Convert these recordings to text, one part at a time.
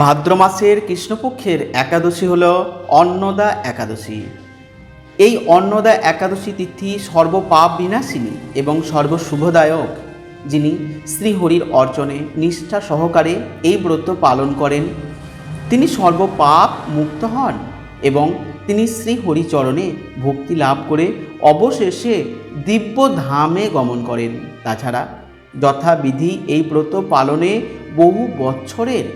ভাদ্র মাসের কৃষ্ণপক্ষের একাদশী হল অন্নদা একাদশী। এই অন্নদা একাদশী তিথি সর্বপাপ বিনাশিনী এবং সর্বশুভদায়ক, যিনি শ্রীহরির অর্চনে নিষ্ঠা সহকারে এই ব্রত পালন করেন। তিনি সর্বপাপ মুক্ত হন এবং তিনি শ্রীহরিচরণে ভক্তি লাভ করে অবশেষে দিব্য ধামে গমন করেন। তাছাড়া যথাবিধি এই ব্রত পালনে বহু বছরের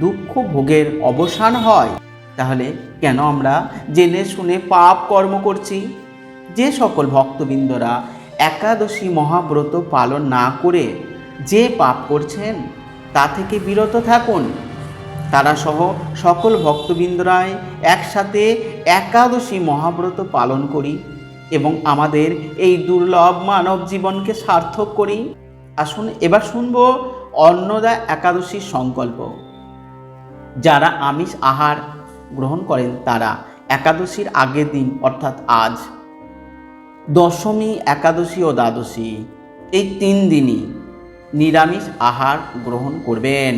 দুঃখ ভোগের অবসান হয়। তাহলে কেন আমরা জেনে শুনে পাপ কর্ম করছি? যে সকল ভক্তবৃন্দরা একাদশী মহাব্রত পালন না করে যে পাপ করছেন, তা থেকে বিরত থাকুন। তারা সহ সকল ভক্তবৃন্দরাই একসাথে একাদশী মহাব্রত পালন করি এবং আমাদের এই দুর্লভ মানব জীবনকে সার্থক করি। আসুন এবার শুনব অন্নদা একাদশীর সংকল্প। যারা আমিষ আহার গ্রহণ করেন তারা একাদশীর আগের দিন, অর্থাৎ আজ, দশমী, একাদশী ও দ্বাদশী, এই তিন দিনই নিরামিষ আহার গ্রহণ করবেন।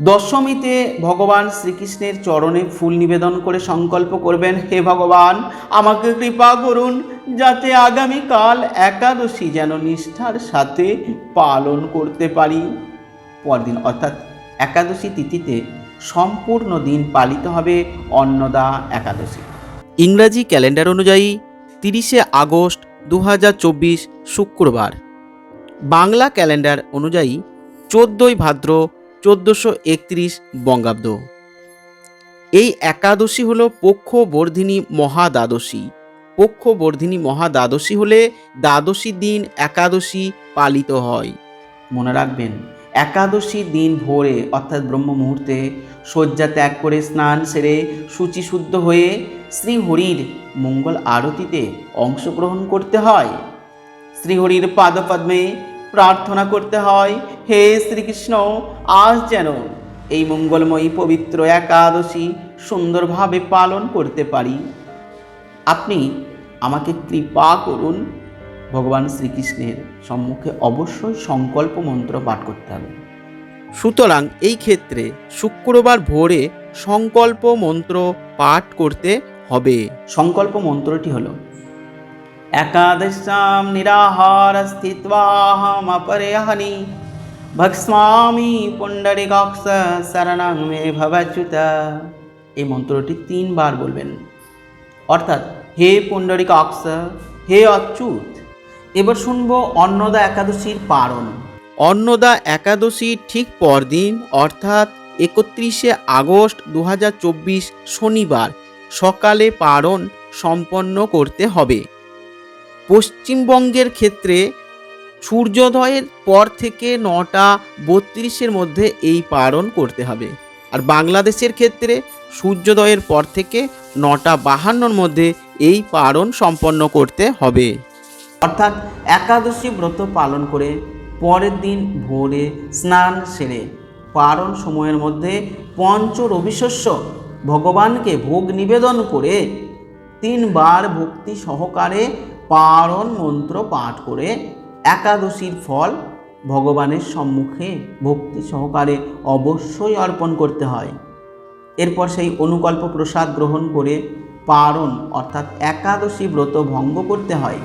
দশমীতে ভগবান শ্রীকৃষ্ণের চরণে ফুল নিবেদন করে সংকল্প করবেন, হে ভগবান, আমাকে কৃপা করুন যাতে আগামীকাল একাদশী যেন নিষ্ঠার সাথে পালন করতে পারি। পরদিন, অর্থাৎ একাদশী তিথিতে সম্পূর্ণ দিন পালিত হবে অন্নদা একাদশী। ইংরাজি ক্যালেন্ডার অনুযায়ী তিরিশে আগস্ট দু হাজার চব্বিশ শুক্রবার। বাংলা ক্যালেন্ডার অনুযায়ী চোদ্দোই ভাদ্র চোদ্দোশো একত্রিশ বঙ্গাব্দ। এই একাদশী হল পক্ষ বর্ধিনী মহাদ্বাদশী। পক্ষ বর্ধিনী মহাদ্বাদশী হলে দ্বাদশী দিন একাদশী পালিত হয়। মনে রাখবেন একাদশী দিন ভোরে, অর্থাৎ ব্রহ্ম মুহূর্তে শয্যা ত্যাগ করে স্নান সেরে শুচিশুদ্ধ হয়ে শ্রীহরির মঙ্গল আরতিতে অংশগ্রহণ করতে হয়। শ্রীহরির পাদপদ্মে প্রার্থনা করতে হয়, হে শ্রীকৃষ্ণ, আজ যেন এই মঙ্গলময়ী পবিত্র একাদশী সুন্দরভাবে পালন করতে পারি। আপনি আমাকে কৃপা করুন ভগবান শ্রীকৃষ্ণের সম্মুখে অবশ্যই সংকল্প মন্ত্র পাঠ করতে হবে। সুতরাং এই ক্ষেত্রে শুক্রবার ভোরে সংকল্প মন্ত্র পাঠ করতে হবে। সংকল্প মন্ত্রটি হল একাদশাম নিরাহার স্থিত্বাহম অপরেহনি ভক্ষ্মামি পুণ্ডরিকাক্ষ শরণং মে ভবচ্যুত। এই মন্ত্রটি তিনবার বলবেন। অর্থাৎ হে পুণ্ডরিকাক্ষ হে অচ্যুত এবার শুনব অন্নদা একাদশীর পারণ। অন্নদা একাদশী ঠিক পরদিন, অর্থাৎ একত্রিশে আগস্ট দু হাজার চব্বিশ শনিবার, সকালে পারণ সম্পন্ন করতে হবে। পশ্চিমবঙ্গের ক্ষেত্রে সূর্যোদয়ের পর থেকে নটা বত্রিশের মধ্যে এই পারণ করতে হবে। আর বাংলাদেশের ক্ষেত্রে সূর্যোদয়ের পর থেকে নটা বাহান্নর মধ্যে এই পারণ সম্পন্ন করতে হবে। অর্থাৎ একাদশী ব্রত পালন করে পরের দিন ভোরে স্নান সেরে পারণ সময়ের মধ্যে পঞ্চ রবিশস্য ভগবানকে ভোগ নিবেদন করে তিনবার ভক্তি সহকারে পারণ মন্ত্র পাঠ করে একাদশীর ফল ভগবানের সম্মুখে ভক্তি সহকারে অবশ্যই অর্পণ করতে হয়। এরপর সেই অনুকল্প প্রসাদ গ্রহণ করে পারণ অর্থাৎ একাদশী ব্রত ভঙ্গ করতে হয়।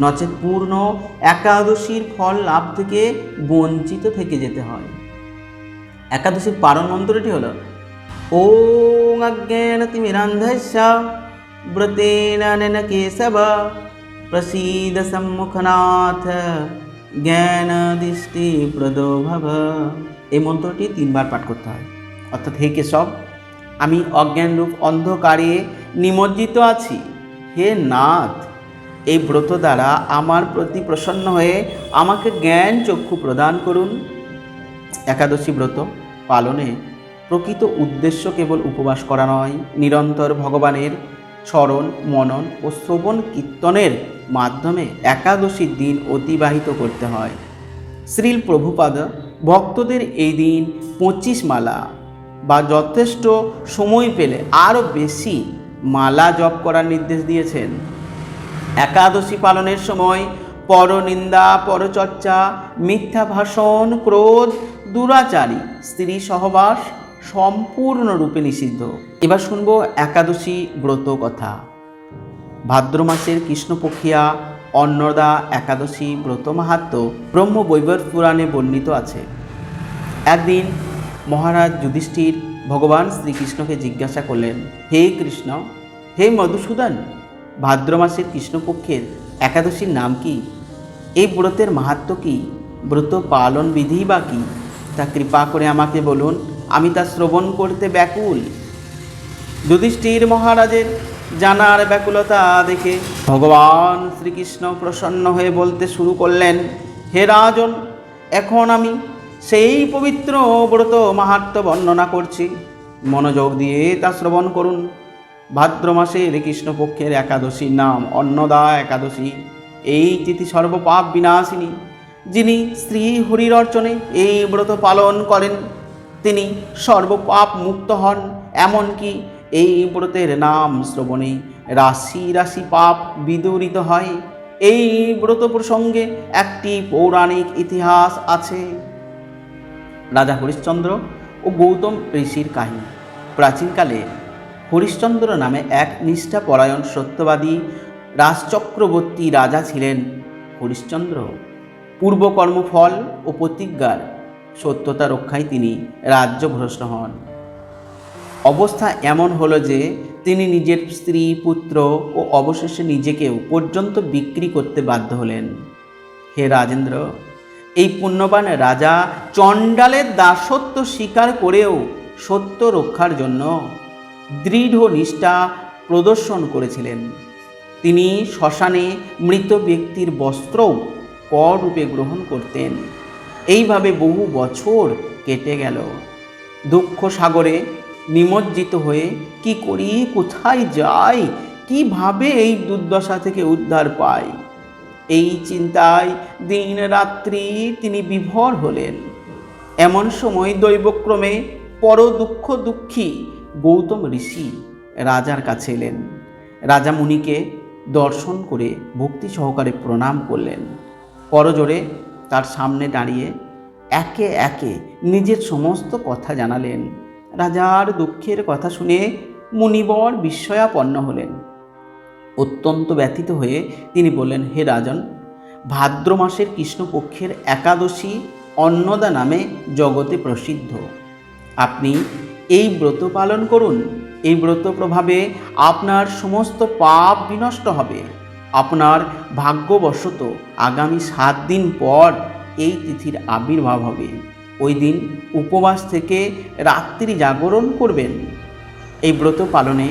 নচেত পূর্ণ একাদশীর ফল লাভ থেকে বঞ্চিত থেকে যেতে হয়। একাদশীর পারণ মন্ত্রটি হলো, ওং অজ্ঞানতিমিরান্ধস্য ব্রতেন কেশব, প্রসীদ সম্মুখনাথ জ্ঞান দৃষ্টি প্রদো ভব। এই মন্ত্রটি তিনবার পাঠ করতে হয়। অর্থাৎ, হে কেশব, আমি অজ্ঞানরূপ অন্ধকারে নিমজ্জিত আছি। হে নাথ এই ব্রত দ্বারা আমার প্রতি প্রসন্ন হয়ে আমাকে জ্ঞান চক্ষু প্রদান করুন। একাদশী ব্রত পালনে প্রকৃত উদ্দেশ্য কেবল উপবাস করা নয়, নিরন্তর ভগবানের স্মরণ মনন ও শ্রবণ কীর্তনের মাধ্যমে একাদশীর দিন অতিবাহিত করতে হয়। শ্রীল প্রভুপাদ, ভক্তদের এই দিন পঁচিশ মালা বা যথেষ্ট সময় পেলে আরও বেশি মালা জপ করার নির্দেশ দিয়েছেন। একাদশী পালনের সময় পরনিন্দা, পরচর্চা, মিথ্যা ভাষণ, ক্রোধ, দুরাচারী, স্ত্রী সহবাস সম্পূর্ণরূপে নিষিদ্ধ। এবার শুনব একাদশী ব্রত কথা। ভাদ্র মাসের কৃষ্ণপক্ষিয়া অন্নদা একাদশী ব্রত মাহাত্ম ব্রহ্ম বৈবর পুরাণে বর্ণিত আছে। একদিন মহারাজ যুধিষ্ঠির ভগবান শ্রীকৃষ্ণকে জিজ্ঞাসা করলেন, হে কৃষ্ণ, হে মধুসূদন ভাদ্র মাসের কৃষ্ণপক্ষের একাদশীর নাম কি? এই ব্রতের মাহাত্ম কি? ব্রত পালন বিধি বা কি? তা কৃপা করে আমাকে বলুন, আমি তা শ্রবণ করতে ব্যাকুল। যুধিষ্ঠির মহারাজের জানার ব্যাকুলতা দেখে ভগবান শ্রীকৃষ্ণ প্রসন্ন হয়ে বলতে শুরু করলেন, হে রাজন, এখন আমি সেই পবিত্র ব্রত মাহাত্ম বর্ণনা করছি। মনোযোগ দিয়ে তা শ্রবণ করুন। ভাদ্র মাসের কৃষ্ণপক্ষের একাদশীর নাম অন্নদা একাদশী। এই তিথি সর্বপাপ বিনাশিনী। যিনি স্ত্রী হরির অর্চনে এই ব্রত পালন করেন, তিনি সর্বপাপ মুক্ত হন। এমনকি এই ব্রতের নাম শ্রবণে রাশি রাশি পাপ বিদূরিত হয়। এই ব্রত প্রসঙ্গে একটি পৌরাণিক ইতিহাস আছে। রাজা হরিশ্চন্দ্র ও গৌতম ঋষির কাহিনী। প্রাচীনকালে হরিশ্চন্দ্র নামে এক নিষ্ঠাপরায়ণ সত্যবাদী রাজচক্রবর্তী রাজা ছিলেন। হরিশ্চন্দ্র পূর্বকর্মফল ও প্রতিজ্ঞার সত্যতা রক্ষায় তিনি রাজ্য রাজ্যভ্রষ্ট হন। অবস্থা এমন হলো যে, তিনি নিজের স্ত্রী, পুত্র ও অবশেষে নিজেকেও পর্যন্ত বিক্রি করতে বাধ্য হলেন। হে রাজেন্দ্র, এই পুণ্যবান রাজা চণ্ডালের দাসত্ব স্বীকার করেও সত্য রক্ষার জন্য দৃঢ় নিষ্ঠা প্রদর্শন করেছিলেন। তিনি শ্মশানে মৃত ব্যক্তির বস্ত্রও কর রূপে গ্রহণ করতেন। এইভাবে বহু বছর কেটে গেল। দুঃখ সাগরে নিমজ্জিত হয়ে কি করি, কোথায় যাই, কীভাবে এই দুর্দশা থেকে উদ্ধার পাই? এই চিন্তায় দিন রাত্রি তিনি বিভোর হলেন। এমন সময় দৈবক্রমে পর দুঃখ দুঃখী গৌতম ঋষি রাজার কাছে এলেন। রাজা মুনিকে দর্শন করে ভক্তি সহকারে প্রণাম করলেন। করজোরে তার সামনে দাঁড়িয়ে একে একে নিজের সমস্ত কথা জানালেন। রাজার দুঃখের কথা শুনে মুনিবর বিস্ময়াপন্ন হলেন। অত্যন্ত ব্যথিত হয়ে তিনি বললেন, হে রাজন ভাদ্র মাসের কৃষ্ণপক্ষের একাদশী অন্নদা নামে জগতে প্রসিদ্ধ। আপনি এই ব্রত পালন করুন। এই ব্রত প্রভাবে আপনার সমস্ত পাপ বিনষ্ট হবে। আপনার ভাগ্যবশত আগামী সাত দিন পর এই তিথির আবির্ভাব হবে। ওই দিন উপবাস থেকে রাত্রি জাগরণ করবেন। এই ব্রত পালনে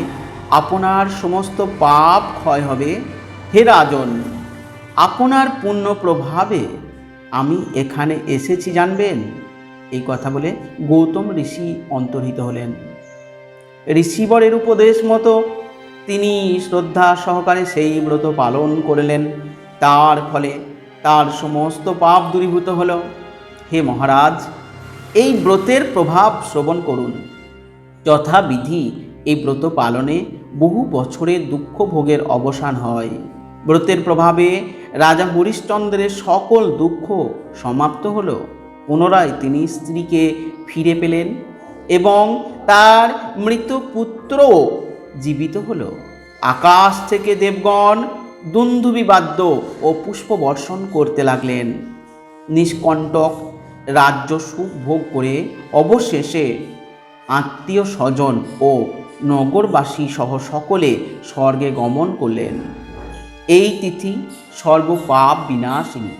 আপনার সমস্ত পাপ ক্ষয় হবে। হে রাজন, আপনার পুণ্য প্রভাবে আমি এখানে এসেছি জানবেন। এই কথা বলে গৌতম ঋষি অন্তর্হিত হলেন। ঋষিবরের উপদেশ মতো তিনি শ্রদ্ধা সহকারে সেই ব্রত পালন করলেন। তার ফলে তার সমস্ত পাপ দূরীভূত হল। হে মহারাজ, এই ব্রতের প্রভাব শ্রবণ করুন। যথাবিধি এই ব্রত পালনে বহু বছরের দুঃখ ভোগের অবসান হয়। ব্রতের প্রভাবে রাজা হরিশ্চন্দ্রের সকল দুঃখ সমাপ্ত হল। পুনরায় তিনি স্ত্রীকে ফিরে পেলেন এবং তার মৃত পুত্রও জীবিত হল। আকাশ থেকে দেবগণ দুন্দুবি বাদ্য ও পুষ্প বর্ষণ করতে লাগলেন। নিষ্কণ্টক রাজ্য সুখ ভোগ করে অবশেষে আত্মীয় স্বজন ও নগরবাসী সহ সকলে স্বর্গে গমন করলেন। এই তিথি সর্বপাপ বিনাশিনী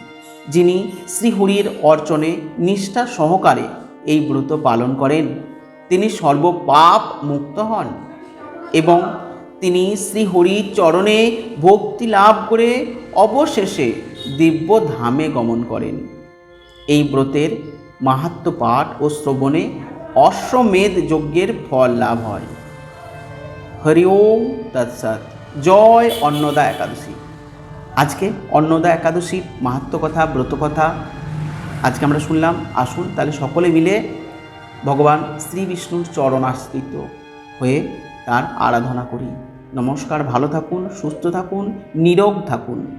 যিনি শ্রীহরির অর্চনে নিষ্ঠা সহকারে এই ব্রত পালন করেন। তিনি সর্বপাপ মুক্ত হন এবং তিনি শ্রীহরির চরণে ভক্তি লাভ করে অবশেষে দিব্য ধামে গমন করেন। এই ব্রতের মাহাত্ম পাঠ ও শ্রবণে অশ্বমেধ যজ্ঞের ফল লাভ হয়। হরি ওম তৎসৎ। জয় অন্নদা একাদশী। আজকে অন্নদা একাদশী মাহাত্মকথা ব্রতকথা ব্রত কথা আজকে আমরা শুনলাম। আসুন তাহলে সকলে মিলে ভগবান শ্রী বিষ্ণুর চরণ চরণাশ্রিত হয়ে তার আরাধনা করি। নমস্কার, ভালো থাকুন, সুস্থ থাকুন, নিরোগ থাকুন।